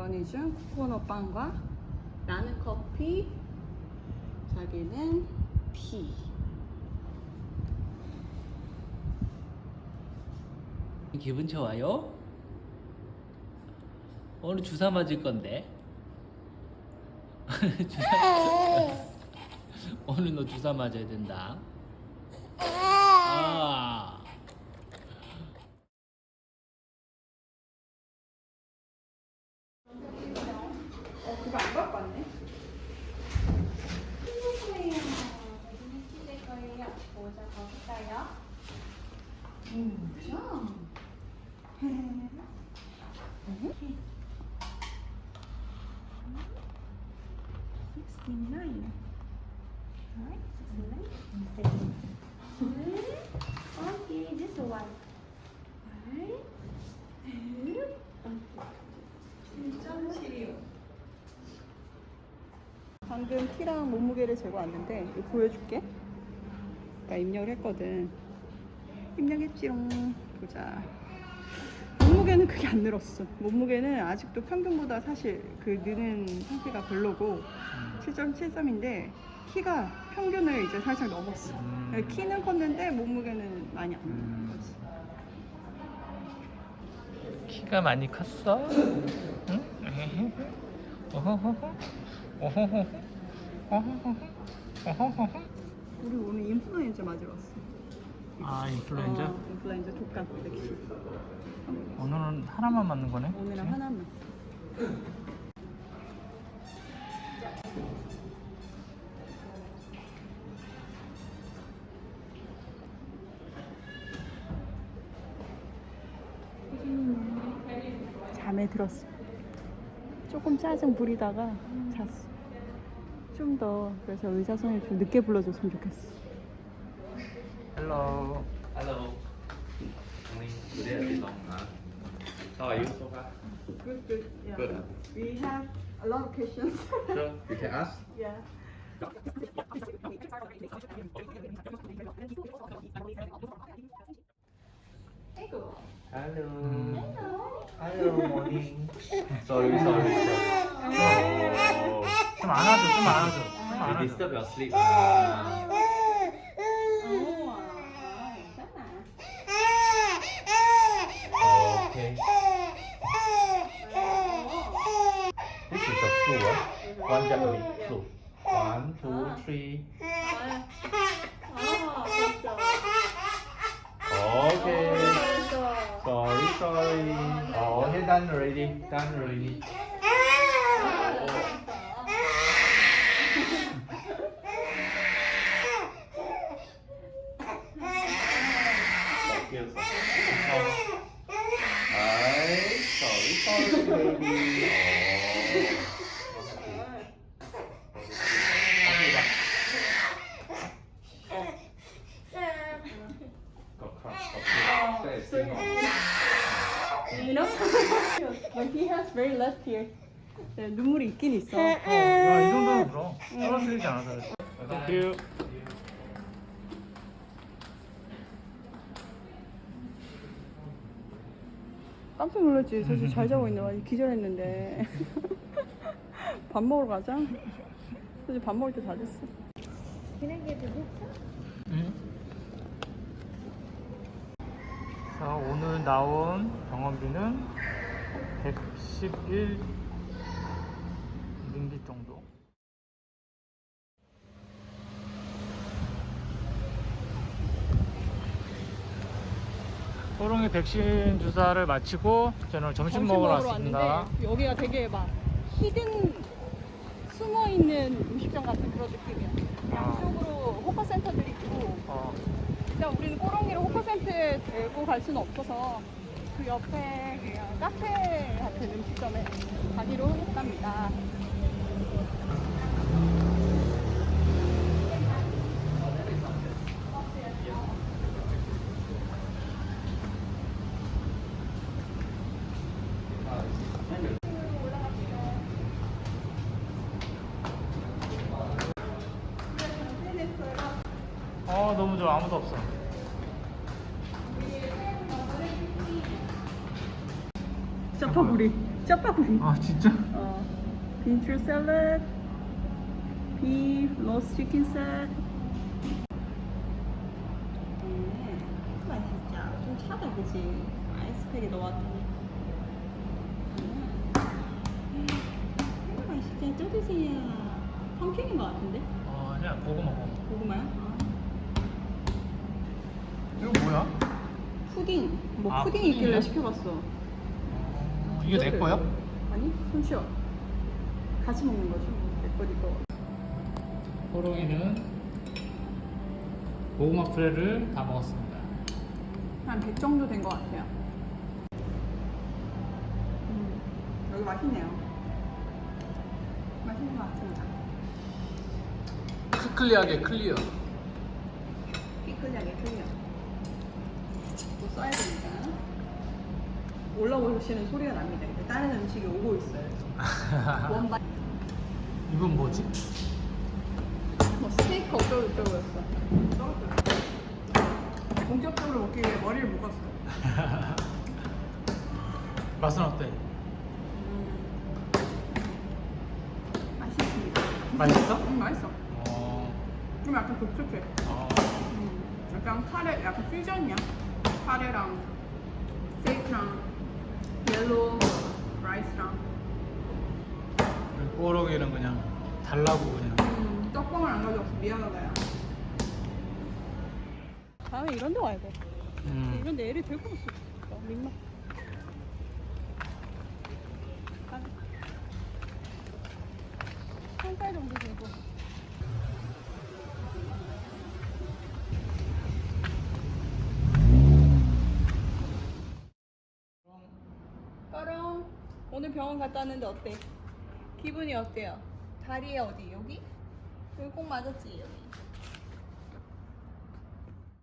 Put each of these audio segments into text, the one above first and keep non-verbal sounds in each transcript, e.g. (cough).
100원이 준 코코넛 빵과 나는 커피, 자기는 티. 기분 좋아요? 오늘 주사 맞을 건데. (laughs) 주사. (laughs) 오늘 너 주사 맞아야 된다. 방금 키랑 몸무게를 재고 왔는데 이거 보여줄게. 나 입력을 했거든. 입력했지롱. 보자. 몸무게는 크게 안 늘었어. 몸무게는 아직도 평균보다 사실 그 느는 상태가 별로고 7.73인데 키가 평균을 이제 살짝 넘었어. 음. 키는 컸는데 몸무게는 많이 안 음. 는 거지. 키가 많이 컸어? 응? 어허허허. 어허허허. 어허허허. 어허허허. 우리 오늘 인플루엔자 맞으러 왔어. 아 인플루엔자? 어, 인플루엔자 독감 백신. 오늘은 하나만 맞는 거네? 오늘은 하나만. 잠에 들었어. 조금 짜증 부리다가 잤어. 좀 더 그래서 의사 선생님 좀 늦게 불러줬으면 좋겠어. Hello. Hello. Morning. Today a bit long, huh? How are you so far? Good, good. Yeah. Good, huh? We have a lot of questions. Sure, you can ask. yeah. Hello. Hello, morning. sorry, sorry, sorry. Oh, 좀 안아줘, 좀 안아줘. 좀 안아줘. disturb your sleep. Ah. Japanese flu. One, two, ah. three. Ah. Okay. Sorry, sorry. Oh, okay, done already. Done already. Oh. Hi. Sorry, sorry, baby. Tears. 네, 눈물이 있긴 있어. 어, 야, 이 정도는 들어. 떨어뜨리지 않아서 그래. You. 깜짝 놀랐지. 사실 잘 자고 있는데 완전 기절했는데. (laughs) 밥 먹으러 가자. 사실 밥 먹을 때 다 됐어. Can I get the pizza? 응? 자, 오늘 나온 병원비는 111 링기 정도. 호롱이 백신 주사를 마치고 저는 점심, 먹으러 왔습니다. 왔는데 여기가 되게 막 히든 숨어 있는 음식점 같은 그런 느낌이야. 아. 양쪽으로 호커센터들이 있고 어, 일단 우리는 꼬롱이를 호커센터에 데리고 갈 수는 없어서 그 옆에 카페 같은 음식점에 가기로 했답니다. 어, 너무 좋아. 아무도 없어. 짜파구리. 짜파구리. 아 진짜? 어, 빈출 샐러드, 로스 치킨 셋. 음, 맛있다. 좀 차다, 그지? 아이스팩에 넣었더니. 음, 맛있다. 또 드세요. 펌킨인 것 같은데? 어 아니야 고구마 고구마 고구마야? 아. 이거 뭐야? 푸딩. 뭐 아, 푸딩이 있길래 푸딩이야? 시켜봤어. 어, 이게 내 거야? 아니, 손 쉬어. 같이 먹는 거지. 내거 네 거. 호롱이는 고구마 프레를 다 먹었습니다 한 100 정도 된 것 같아요. 음, 여기 맛있네요. 맛있는 것 같습니다. 시클리하게 클리어 삐끗하게 클리어. 또 써야 됩니다. 올라오시는 소리가 납니다. 이제 다른 음식이 오고 있어요. (laughs) 원바 이건 뭐지? 뭐 스테이크 어쩌고 저쩌고였어. 본격적으로 먹기 위해 머리를 묶었어. (laughs) 맛은 어때? 음, 맛있습니다. 맛있어? 음, 맛있어. 어, 좀 약간 독특해. 어. 음, 약간 카레, 약간 퓨전이야. 카레랑 스테이크랑 옐로우 라이스랑 호롱이는 그냥 달라고 그냥 음, 떡볶을 안 가져왔어. 미안하다 야. 다음에 이런 데 와야 돼. 음. 이런 데 애를 들고 올수 있어. 민망. 한, 한살 정도 되고. 까롱 오늘 병원 갔다 왔는데 어때? 기분이 어때요? 다리에 어디? 여기? 여기 꼭 맞았지 여기.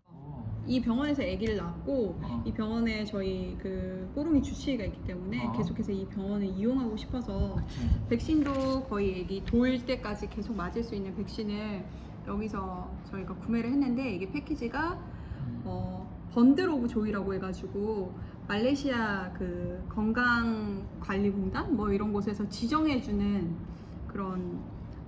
어. 이 병원에서 아기를 낳았고 어. 이 병원에 저희 그 꼬롱이 주치의가 있기 때문에 어. 계속해서 이 병원을 이용하고 싶어서 그치. 백신도 거의 아기 돌 때까지 계속 맞을 수 있는 백신을 여기서 저희가 구매를 했는데 이게 패키지가 음. 어, 번들 오브 조이라고 해가지고 말레이시아 그 건강관리공단 뭐 이런 곳에서 지정해주는 그런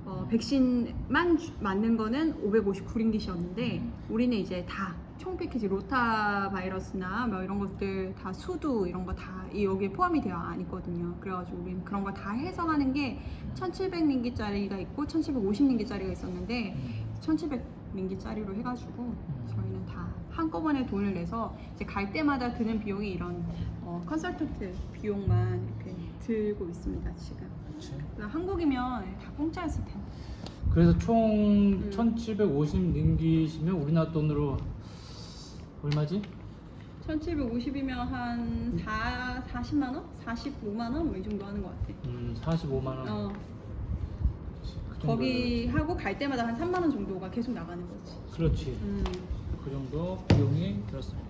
어, 백신만 주- 맞는 거는 559링깃이었는데 음. 우리는 이제 다 총 패키지 로타 바이러스나 뭐 이런 것들 다 수두 이런 거 다 여기에 포함이 되어 안 있거든요. 그래가지고 우리는 그런 거 다 해서 하는 게 1,700링깃짜리가 있고 1,750링깃짜리가 있었는데 음. 1,700링깃짜리로 해가지고 한꺼번에 돈을 내서 이제 갈 때마다 드는 비용이 이런 어, 컨설턴트 비용만 이렇게 들고 있습니다 지금. 그치. 한국이면 다 공짜였을 텐데. 그래서 총 음. 1750 링깃이면 우리나라 돈으로 얼마지? 1,750이면 한 4, 40만 원? 45만 원? 뭐 이 정도 하는 것 같아. 음, 45만 원. 어. 거기 하고 갈 때마다 한 3만 원 정도가 계속 나가는 거지. 그렇지. 음. 그 정도 비용이 들었습니다.